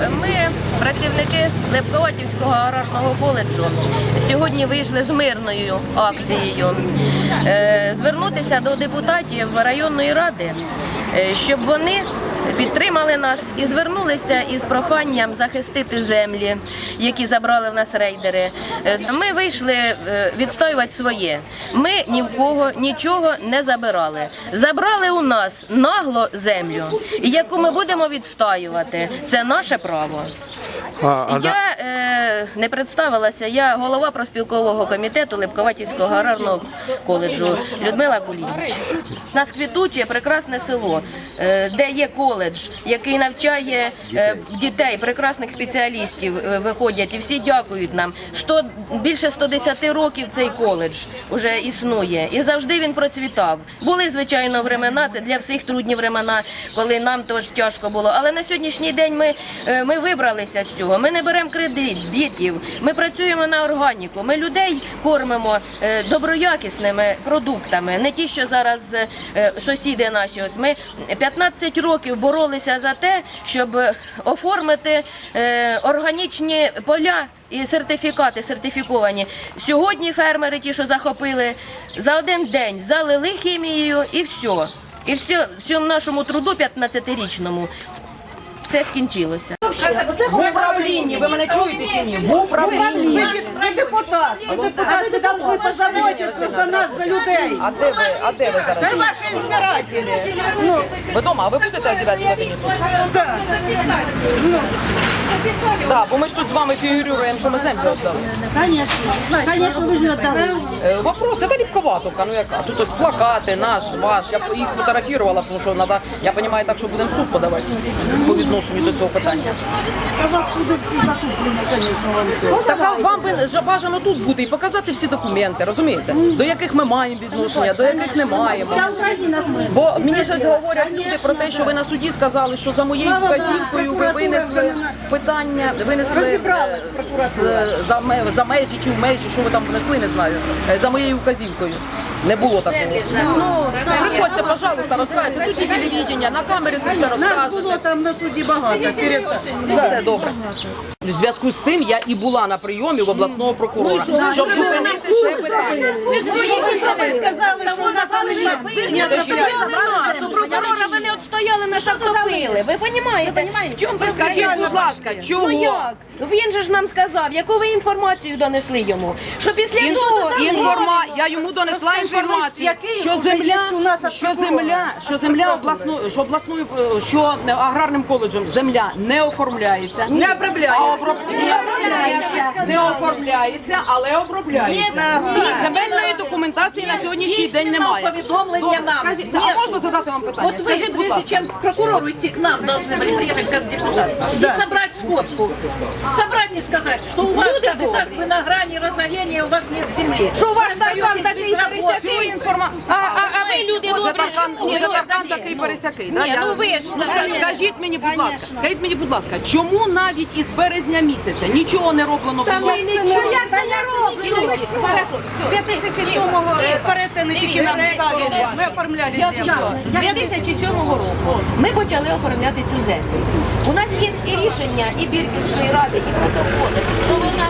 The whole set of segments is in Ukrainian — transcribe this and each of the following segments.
Ми, працівники Лепковатівського аграрного коледжу, сьогодні вийшли з мирною акцією. Е, звернутися до депутатів районної ради, е, щоб вони підтримали нас і звернулися із проханням захистити землі, які забрали в нас рейдери. Е, Ми вийшли е, відстоювати своє. Ми ні в кого нічого не забирали. Забрали у нас нагло землю, яку ми будемо відстоювати. Це наше право. А, а Я е, не представилася, я голова проспілкового комітету Липковатівського аграрного коледжу Людмила Кулініч. У нас квітуче, прекрасне село, е, де є коледж, який навчає е, дітей, прекрасних спеціалістів е, виходять, і всі дякують нам. 100, більше 110 років цей коледж вже існує, і завжди він процвітав. Були, звичайно, времена, це для всіх трудні времена, коли нам теж тяжко було. Але на сьогоднішній день ми, е, ми вибралися з цього. Ми не беремо кредит дітів, ми працюємо на органіку. Ми людей кормимо е, доброякісними продуктами, не ті, що зараз е, сусіди наші. Ось ми 15 років боролися за те, щоб оформити е, органічні поля. І сертифікати сертифіковані. Сьогодні фермери, ті, що захопили, за один день залили хімією і все. І все, всьому нашому труду 15-річному все скінчилося. В управлінні, ви мене чуєте чи ні? В управлінні. Ви депутат, ви депутат, ви позаботитися за людей. А де ви, а де ви зараз? Це ваші збиратели. Ну, Ви вдома, а ви будете о 9 годині тут? так. Так, бо ми ж тут з вами фігурюємо, що ми землю віддали. Конечно, конечно, ви ж віддали. Е, Вопрос, це ліпковатовка, ну яка? Тут ось плакати, наш, ваш. Я їх сфотографувала, тому що треба, я розумію, так, що будемо в суд подавати по відношенню до цього питання. А вас сюди всі закуплені, конечно, вам все. Так а вам ви ж бажано тут бути і показати всі документи, розумієте? До яких ми маємо відношення, до яких не маємо. Бо мені щось говорять люди про те, що ви на суді сказали, що за моєю вказівкою ви винесли питання, винесли е, за, за межі чи в межі, що ви там внесли, не знаю. е, За моєю вказівкою. Не було такого. Ну, приходьте, пожалуйста, розкажете. Тут є телевідення, на камері це все Нас було там на суді багато. Перед... Все добре. В зв'язку з цим я і була на прийомі в обласного прокурора, щоб зупинити це питання. Ви що ви сказали, що у нас? Не. Що прокурора ви не відстояли, нас автопили. Ви розумієте? В чому Скажіть, будь ласка, Ну як? Ну він же ж нам сказав, яку ви інформацію донесли йому. Що після Ін- того інформа... Я йому донесла інформацію, який що вже земля, є у нас від що прокурора? земля, що земля обласною, що обласною, е, що аграрним коледжем земля не оформляється. Не обробляють. А оброб... обробляється, не оформляється, але обробляється. Земельної документації на сьогоднішній день немає. повідомлення Добре, нам. скажіть, а можна задати вам питання? Вот вы, Скажіть, будь прежде ласка. чем к прокурору идти, к нам должны были приехать как депутат. И собрать сходку. Собрать и сказать, что у вас так и так, вы на грани разорения, у вас нет земли. Що ваш Вы таркан остаетесь такий без работы. пересякий? А, а, а ви люди Може, добрі. таркан, Ні, може, ну, таркан ні, такий ну. пересякий. да? Ні, Я- ну ви ж, Ну, скажіть. ска- скажіть мені, будь ласка, скажіть мені, будь ласка, чому навіть із березня місяця нічого не роблено Та було? ми нічого як це не робимо. Хорошо, все. 2007-го перетини тільки нам ставили. Ми оформляли землю. З 2007 року ми почали оформляти цю землю. У нас є і рішення і Бірківської ради, і протоколи, що вона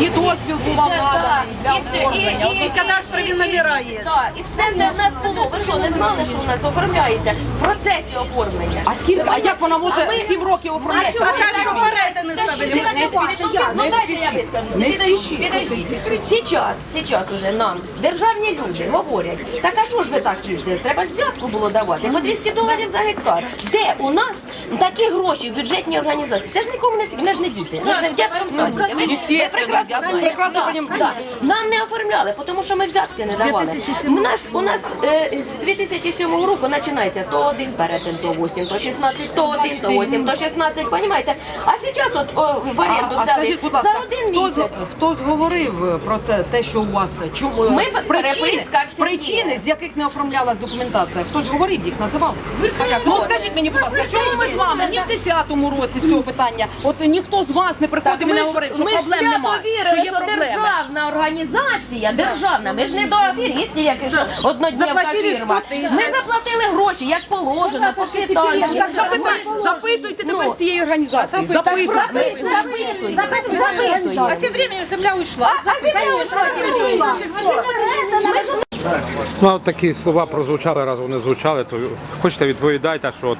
І дозвіл був вам наданий для і все, оформлення. І кадастрові номера є. Так, і все це в нас було. Ви що, не знали, що у нас оформляється в процесі оформлення? А скільки? А як вона може 7 років оформляти? А так, що перетини ставили. Не спішіть. Не спішіть. підождіть. Сейчас, сейчас уже нам державні люди говорять, так а що ж ви так їздите? Треба ж взятку було давати, по 200 доларів за гектар. Де у нас такі гроші в бюджетній організації? Це ж нікому не ми ж не діти, ми ж не в дитячому саді. Ви, ви Естественно, прекрасно я прекрасно Да, понімаю. да. Нам не оформляли, тому що ми взятки не давали. У нас, у нас е, з 2007 року починається то один перетин, то 8, то 16, то 1, то 8, то 16, понімаєте? А зараз от о, в оренду А, а взяли скажіть, будь ласка, за один хто, місяць. з- хтось говорив е, про це, те, що у вас чому Ми причини, переписка причини, з яких не оформлялась документація? Хтось говорив їх, називав? Ну скажіть мені, будь ласка, чому ми з вами ні в 10-му році з цього питання? От ніхто з вас не приходив і не говорив, що ми ж проблем немає. Вірили, Що є що проблеми. державна організація, державна. Ми ж не до аферістів, яких що однодневка Заплатили фірма. 100 тисяч. Ми заплатили гроші, як положено, по квитанцям. Так запитай, запитуйте тепер з цієї організації. Запитуйте. Запитуй, запитуй. А тем временем земля ушла. А земля ушла. Ну, от такі слова прозвучали, раз вони звучали, то хочете відповідайте, що от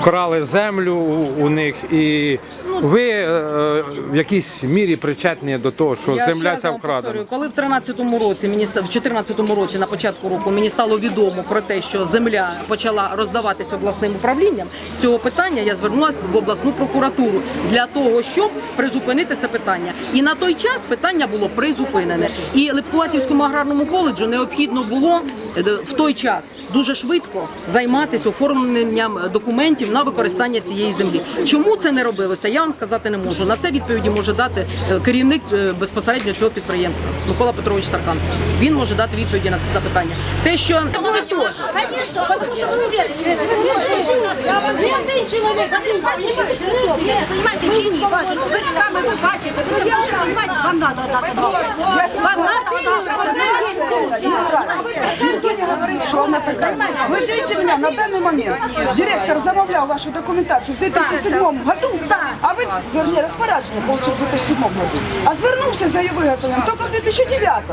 вкрали землю у, у них, і ви е, в якійсь мірі причетні до того, що Я земля ця вам вкрадена. повторюю, коли в 13-му році, мені ста- в 14-му році, на початку року, мені стало відомо про те, що земля почала роздаватися обласним управлінням, з цього питання я звернулася в обласну прокуратуру для того, щоб призупинити це питання. І на той час питання було призупинене. І Липкуватівському аграрному коледжу необхідно було в той час дуже швидко займатися оформленням е, документів на використання цієї землі. Чому це не робилося? Я вам сказати не можу. На це відповіді може дати е, керівник е, безпосередньо цього підприємства Микола Петрович Таркан. Він може дати відповіді на це запитання. Те, що Конечно, потому что вы уверены. Ни один человек, Понимаете, чьи? Вы же самые богатые. Вы же понимаете, вам надо отдать Вам надо Никто не говорит, что она такая. Вы видите меня, на данный момент директор замовлял вашу документацию в 2007 году, а ви, вернее, розпорядження получив в 2007 году, а звернувся за її виготовленням тільки в 2009.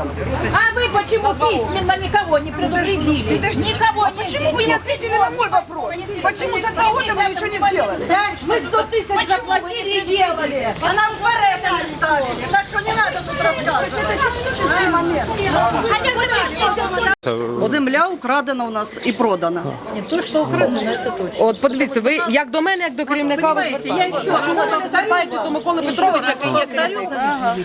А вы почему письменно никого не предупредили? Подождите, Никого а не почему вы не ответили на мой вопрос? Почему за два года вы ничего не сделали? Мы 100 тысяч заплатили и делали. А нам варета не ставили, так что не надо тут рассказывать. Это технический момент. А не вы Це, Земля украдена у нас і продана. от подивіться, ви як до мене, як до керівника ви понимаете, звертаєтесь. я еще Чому ви не звертаєтесь до Миколи Петровича, який є керівник?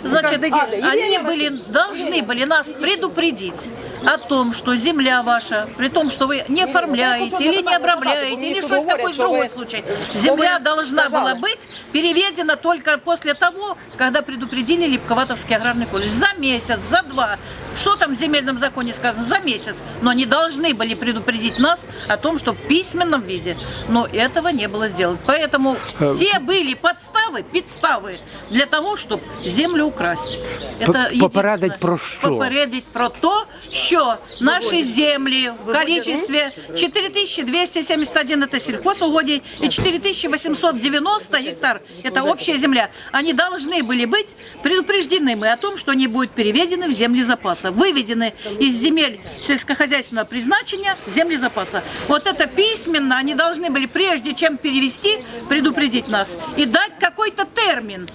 Значит, они были, должны были нас предупредить о том, что земля ваша, при том, что вы не оформляете или не обрабляете, или что есть какой другой случай, земля должна была быть переведена только после того, когда предупредили Липковатовский аграрный колледж. За месяц, за два. что там в земельном законе сказано? За месяц. Но они должны были предупредить нас о том, что в письменном виде. Но этого не было сделано. Поэтому все были подставы, подставы для того, чтобы землю украсть. Это попередить про що? Попередить про то, що наші землі в количестве 4271 это сельхозугодий и 4890 гектар это общая земля. Они должны были быть предупреждены мы о том, что они будут переведены в земли запаса, выведены из земель сельскохозяйственного призначения в земли запаса. Вот это письменно они должны были, прежде чем перевести, предупредить нас и дать какой-то термин.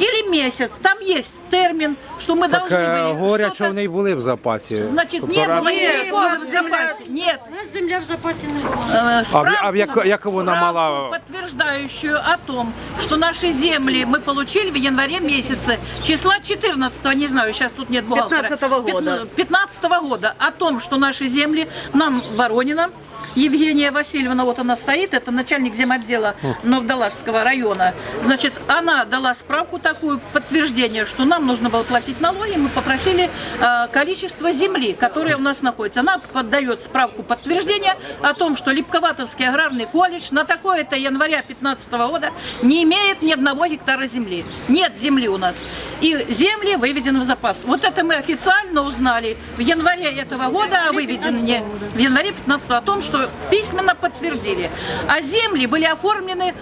Или месяц, там есть термин, что мы так должны е, были говорять, что-то що вони й були в запасі. Значит, Тобто не раз- было никакого в запасе. Нет. у нас земля в запасе не было. Э, справку- а в яко- яку вона справку, мала? подтверждающую о том, что наши земли мы получили в январе месяце, числа 14 не знаю, сейчас тут нет бухгалтера. 15-го года. 15 года, о том, что наши земли нам Воронина, Евгения Васильевна, вот она стоит, это начальник земотдела Новдалажского района. Значит, она дала справку такую, подтверждение, что нам нужно было платить налоги, мы попросили э, количество земли, которая у нас находится. Она поддает справку подтверждения о том, что Липковатовский аграрный колледж на такое-то января 15 года не имеет ни одного гектара земли. Нет земли у нас. И земли выведены в запас. Вот это мы официально узнали в январе этого года, а выведены в январе 15 о том, что письменно подтвердили. А земли были оформлены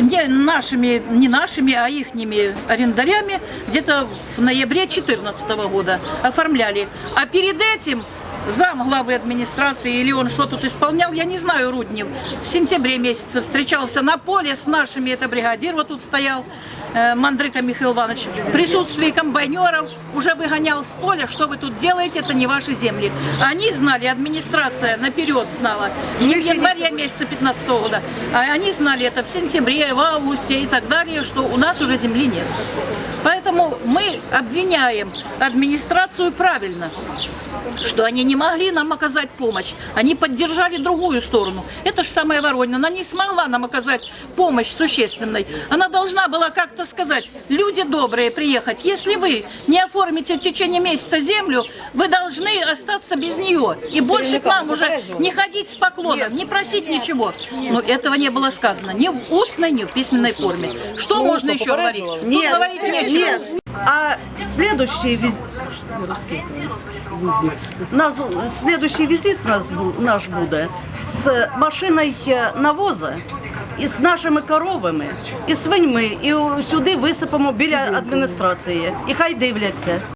не нашими, не нашими, а ихними арендарями где-то в ноябре 2014 года оформляли. А перед этим зам главы администрации, или он что тут исполнял, я не знаю, Руднев, в сентябре месяце встречался на поле с нашими, это бригадир вот тут стоял, Мандрыка Михаил Иванович, в присутствии комбайнеров уже выгонял с поля, что вы тут делаете, это не ваши земли. Они знали, администрация наперед знала, не в январе месяца 15 года, а они знали это в сентябре, в августе и так далее, что у нас уже земли нет. Поэтому мы обвиняем администрацию правильно, что они не могли нам оказать помощь. Они поддержали другую сторону. Это же самая Воронина. Она не смогла нам оказать помощь существенной. Она должна была как-то надо сказать, люди добрые приехать. Если вы не оформите в течение месяца землю, вы должны остаться без нее. И больше к нам уже не ходить с поклоном, не просить ничего. Но этого не было сказано ни в устной, ни в письменной форме. Что можно еще говорить? Нет, говорить нечего. нет. А следующий визит... Нас, следующий визит нас, наш буде з машиною навоза і з нашими коровами, і свиньми, і сюди висипемо біля адміністрації. І хай дивляться.